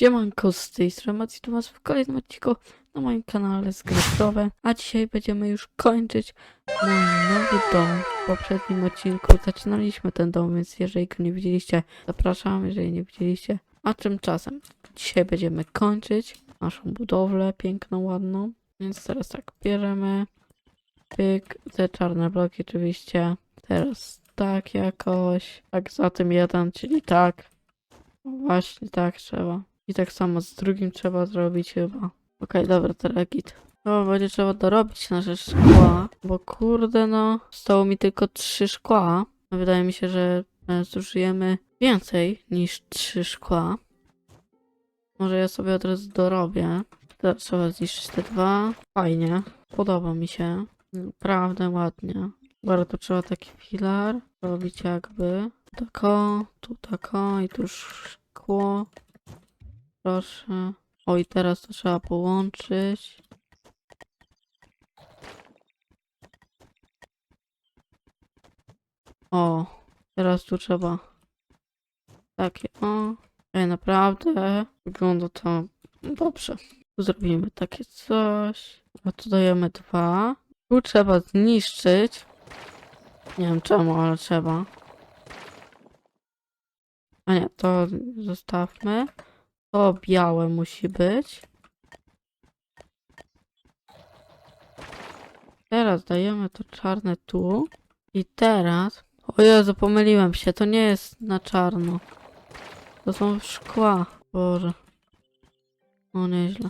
Siemanko, z tej strony Maci, tu was w kolejnym odcinku na moim kanale Skryptowe, a dzisiaj będziemy już kończyć mój nowy dom. W poprzednim odcinku zaczynaliśmy ten dom, więc jeżeli go nie widzieliście, zapraszam, jeżeli nie widzieliście. A tymczasem dzisiaj będziemy kończyć naszą budowlę piękną, ładną, więc teraz tak, bierzemy pyk, te czarne bloki oczywiście, teraz tak jakoś, tak za tym jeden, czyli tak. Właśnie tak trzeba. I tak samo z drugim trzeba zrobić chyba. Okej, dobra, teraz git. No, będzie trzeba dorobić nasze szkła, bo kurde no, zostało mi tylko trzy szkła. No, Wydaje mi się, że e, zużyjemy więcej niż trzy szkła. Może ja sobie od razu dorobię. Teraz trzeba zniszczyć te dwa. Fajnie, podoba mi się. Naprawdę ładnie. Dobra, to trzeba taki filar robić jakby. Tako, tu tako i tu szkło. Proszę. O i teraz to trzeba połączyć. O, teraz tu trzeba takie o. Ej, naprawdę wygląda to dobrze. Tu zrobimy takie coś. A tu dajemy dwa. Tu trzeba zniszczyć. Nie wiem czemu, ale trzeba. A nie, to zostawmy. To białe musi być. Teraz dajemy to czarne tu. I teraz... O Jezu, pomyliłem się. To nie jest na czarno. To są szkła. Boże. O, nieźle.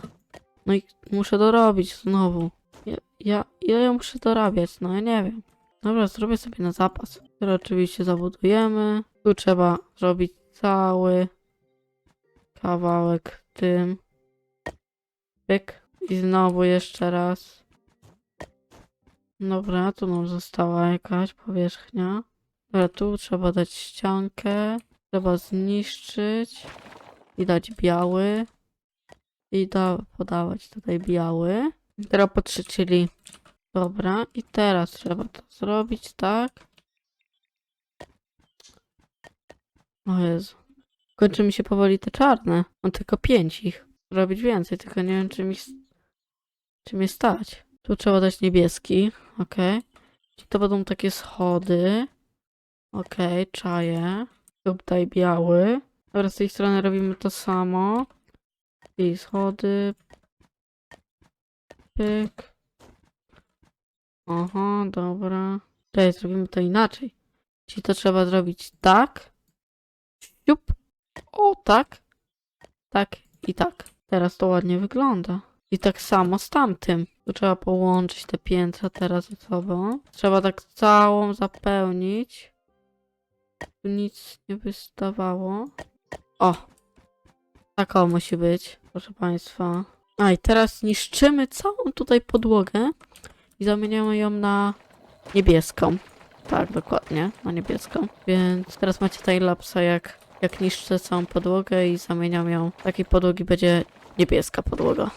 No i muszę dorobić znowu. Ja, ja, ile ja muszę dorabiać? No ja nie wiem. Dobra, zrobię sobie na zapas. Teraz oczywiście zabudujemy. Tu trzeba zrobić cały kawałek tym. Pyk. I znowu jeszcze raz. Dobra, tu nam została jakaś powierzchnia. Dobra, tu trzeba dać ściankę. Trzeba zniszczyć. I dać biały. I da, podawać tutaj biały. Teraz po trzy, czyli... Dobra, i teraz trzeba to zrobić tak. O Jezu. Kończy mi się powoli te czarne. Mam tylko pięć ich. Robić więcej, tylko nie wiem, czy mi, czy mnie stać. Tu trzeba dać niebieski. Okej. Czyli to będą takie schody. Okej, czaję. Tutaj biały. Dobra, z tej strony robimy to samo. I schody. Pyk. Aha, dobra. Tutaj zrobimy to inaczej. Czyli to trzeba zrobić tak. Siup. O, tak. Tak i tak. Teraz to ładnie wygląda. I tak samo z tamtym. Tu trzeba połączyć te piętra teraz ze sobą. Trzeba tak całą zapełnić. Tu nic nie wystawało. O! Tak o musi być, proszę Państwa. A i teraz niszczymy całą tutaj podłogę i zamieniamy ją na niebieską. Tak, dokładnie, na niebieską. Więc teraz macie timelapsa jak, jak niszczę całą podłogę i zamieniam ją. Takiej podłogi będzie niebieska podłoga.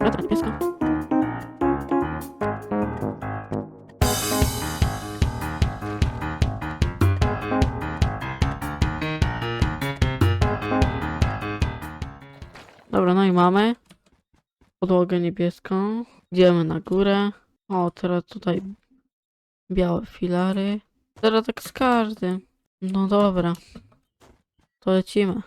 Dobra, niebieska. Dobra, no i mamy podłogę niebieską. Idziemy na górę. O, teraz tutaj białe filary. Teraz tak z każdym. No dobra. To lecimy.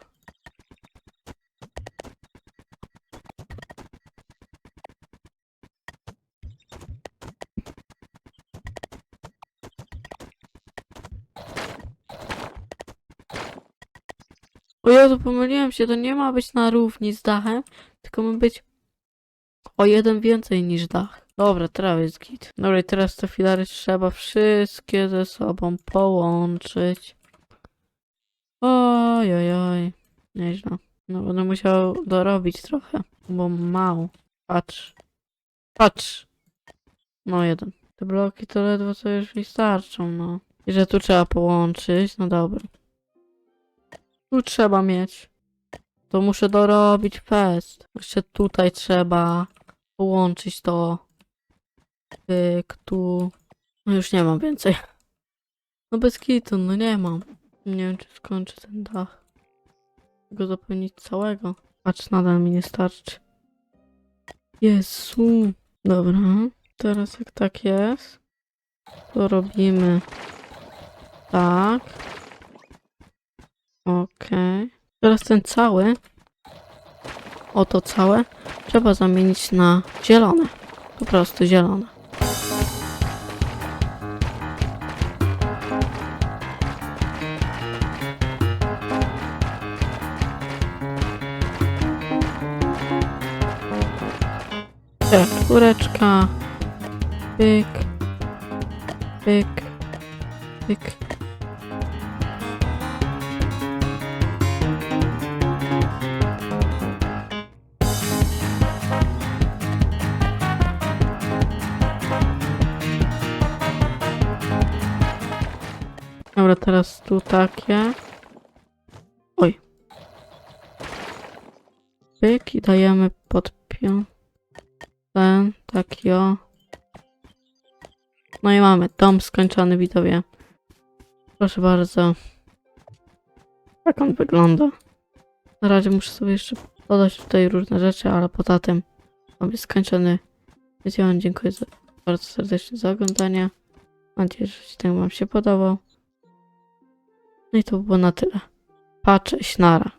O Jezu, pomyliłem się, to nie ma być na równi z dachem, tylko ma być o jeden więcej niż dach. Dobra, teraz jest git. Dobra, i teraz te filary trzeba wszystkie ze sobą połączyć. Oj, oj, oj. Nieźle. No będę musiał dorobić trochę, bo mało. Patrz. Patrz. No jeden. Te bloki to ledwo co już mi starczą, no. I że tu trzeba połączyć, no dobra. Tu trzeba mieć. To muszę dorobić fest. Jeszcze tutaj trzeba połączyć to. Pyk, tu. No już nie mam więcej. No bez kitu, no nie mam. Nie wiem, czy skończę ten dach. Go zapełnić całego. Patrz, nadal mi nie starczy. Jezu. Dobra. Teraz jak tak jest, to robimy tak. Okej. Teraz ten cały, oto całe, trzeba zamienić na zielone. Po prostu zielone. Czwóreczka. Pyk. Pyk. Pyk. Dobra, teraz tu takie. Oj. Pyk i dajemy pod pią. Ten, taki o. No i mamy dom skończony, widzowie. Proszę bardzo. Tak on wygląda. Na razie muszę sobie jeszcze dodać tutaj różne rzeczy, ale poza tym dom jest skończony. Więc ja wam dziękuję za, bardzo serdecznie za oglądanie. Mam nadzieję, że odcinek wam się podobał. No i to było na tyle. Pa, cześć, nara.